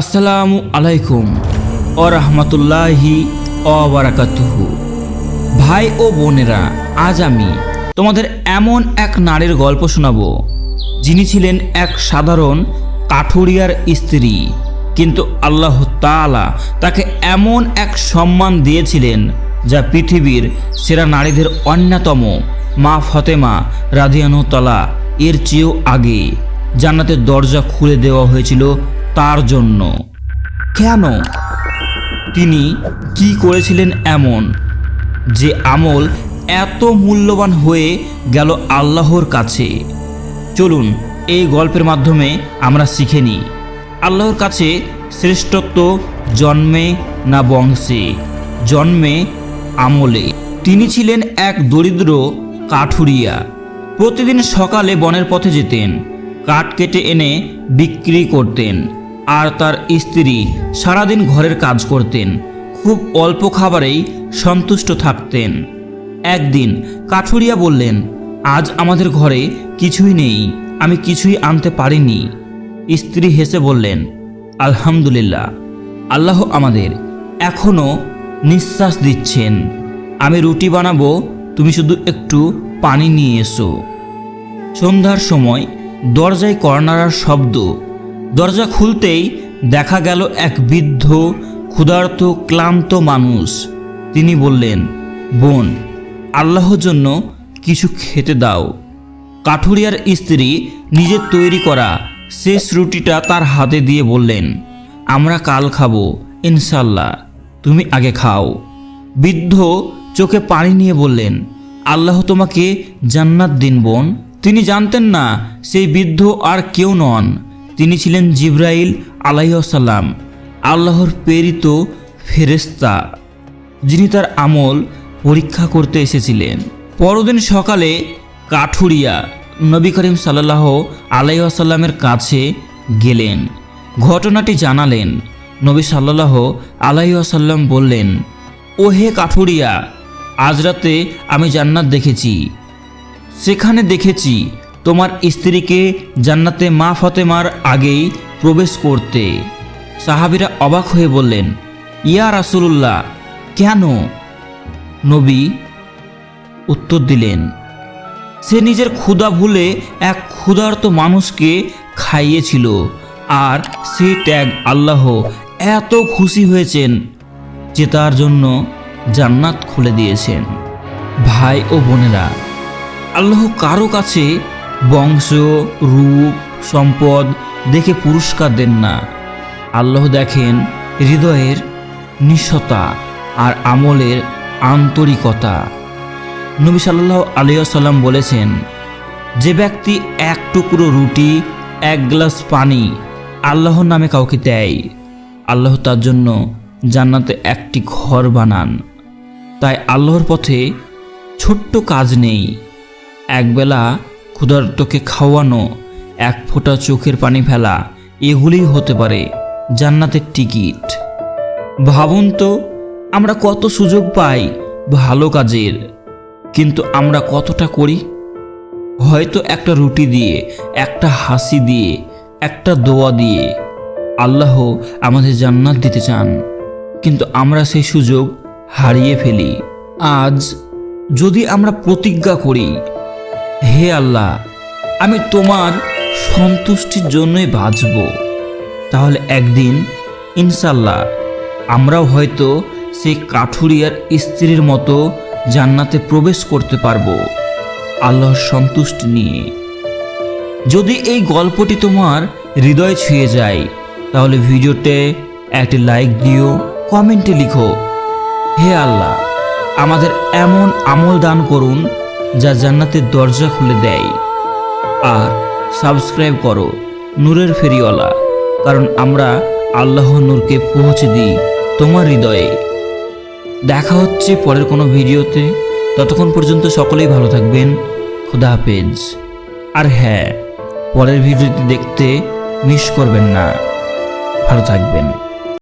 আসসালামু আলাইকুম ও রহমতুল্লাহি অবরাকাতুহু ভাই ও বোনেরা, আজ আমি তোমাদের এমন এক নারীর গল্প শোনাবো, যিনি ছিলেন এক সাধারণ কাঠুরিয়ার স্ত্রী, কিন্তু আল্লাহ তাআলা তাকে এমন এক সম্মান দিয়েছিলেন যা পৃথিবীর সেরা নারীদের অন্যতম মা ফতেমা রাধিয়ানু তলা এর চেয়েও আগে জান্নাতের দরজা খুলে দেওয়া হয়েছিল তার জন্য। কেন? তিনি কি করেছিলেন এমন? যে আমল এত মূল্যবান হয়ে গেল আল্লাহর কাছে। চলুন, এই গল্পের মাধ্যমে আমরা শিখে নিই। আল্লাহর কাছে শ্রেষ্ঠত্ব জন্মে না বংশে, জন্মে আমলে। তিনি ছিলেন এক দরিদ্র কাঠুরিয়া। প্রতিদিন সকালে বনের পথে যেতেন, কাঠ কেটে এনে বিক্রি করতেন। আর তার স্ত্রী সারাদিন ঘরের কাজ করতেন, খুব অল্প খাবারেই সন্তুষ্ট থাকতেন। একদিন কাঠুরিয়া বললেন, আজ আমাদের ঘরে কিছুই নেই, আমি কিছুই আনতে পারিনি। স্ত্রী হেসে বললেন, আলহামদুলিল্লাহ, আল্লাহ আমাদের এখনও নিঃশ্বাস দিচ্ছেন। আমি রুটি বানাবো, তুমি শুধু একটু পানি নিয়ে এসো। সন্ধ্যার সময় দরজায় কর্নারার শব্দ দরজা খুলতেই দেখা গেল এক বৃদ্ধ, ক্ষুধার্ত, ক্লান্ত মানুষ। তিনি বললেন, বোন আল্লাহর জন্য কিছু খেতে দাও। কাঠুরিয়ার স্ত্রী নিজের তৈরি করা শেষ রুটিটা তার হাতে দিয়ে বললেন, আমরা কাল খাব ইনশাল্লাহ তুমি আগে খাও। বৃদ্ধ চোখে পানি নিয়ে বললেন, আল্লাহ তোমাকে জান্নাত দিন বোন। তিনি জানতেন না, সেই বৃদ্ধ আর কেউ নন। তিনি ছিলেন জিব্রাইল আলাইসাল্লাম আল্লাহর প্রেরিত ফেরেস্তা যিনি তার আমল পরীক্ষা করতে এসেছিলেন। পরদিন সকালে কাঠুরিয়া নবী করিম সাল্লাহ আলাইসাল্লামের কাছে গেলেন। ঘটনাটি জানালেন। নবী সাল্লাহ আলাইসাল্লাম বললেন ও হে কাঠুরিয়া, আজ রাতে আমি জান্নাত দেখেছি। সেখানে দেখেছি তোমার স্ত্রীকে জান্নাতে মা ফতেমার আগেই প্রবেশ করতে। সাহাবিরা অবাক হয়ে বললেন, ইয়া রাসুলুল্লাহ, কেন? নবী উত্তর দিলেন, সে নিজের ক্ষুধা ভুলে এক ক্ষুধার্ত মানুষকে খাইয়েছিল আর সে ত্যাগ আল্লাহ এত খুশি হয়েছেন যে তার জন্য জান্নাত খুলে দিয়েছেন। ভাই ও বোনেরা, আল্লাহ কারও কাছে বংশ, রূপ, সম্পদ দেখে পুরস্কার দেন না। আল্লাহ দেখেন হৃদয়ের নিঃসতা আর আমলের আন্তরিকতা। নবী সাল্লাহ আলিয়াল্লাম বলেছেন, যে ব্যক্তি এক টুকরো রুটি, এক গ্লাস পানি আল্লাহর নামে কাউকে দেয়, আল্লাহ তার জন্য জান্নাতে একটি ঘর বানান। তাই আল্লাহর পথে ছোট্ট কাজ নেই। একবেলা ক্ষুধার্তকে খাওয়ানো এক ফোঁটা চোখের পানি ফেলা এগুলিই হতে পারে জান্নাতের টিকিট। ভাবুন তো, আমরা কত সুযোগ পাই ভালো কাজের, কিন্তু আমরা কতটা করি? হয়তো একটা রুটি দিয়ে, একটা হাসি দিয়ে, একটা দোয়া দিয়ে আল্লাহ আমাদের জান্নাত দিতে চান, কিন্তু আমরা সেই সুযোগ হারিয়ে ফেলি। আজ যদি আমরা প্রতিজ্ঞা করি হে আল্লাহ, আমি তোমার সন্তুষ্টির জন্যই বাঁচব। তাহলে একদিন ইনশাল্লাহ আমরাও হয়তো সেই কাঠুরিয়ার স্ত্রীর মতো জান্নাতে প্রবেশ করতে পারব আল্লাহর সন্তুষ্টি নিয়ে। যদি এই গল্পটি তোমার হৃদয় ছুঁয়ে যায়, তাহলে ভিডিওতে একটি লাইক দিও, কমেন্টে লিখো। হে আল্লাহ, আমাদের এমন আমল দান করুন যা জান্নাতের দরজা খুলে দেয়। আর সাবস্ক্রাইব করো নূরের ফেরিওয়ালা, কারণ আমরা আল্লাহ নূরকে পৌঁছে দিই তোমার হৃদয়ে। দেখা হচ্ছে পরের কোনো ভিডিওতে। ততক্ষণ পর্যন্ত সকলেই ভালো থাকবেন। খুদা হাফেজ। আর হ্যাঁ পরের ভিডিওটি দেখতে মিস করবেন না। ভালো থাকবেন।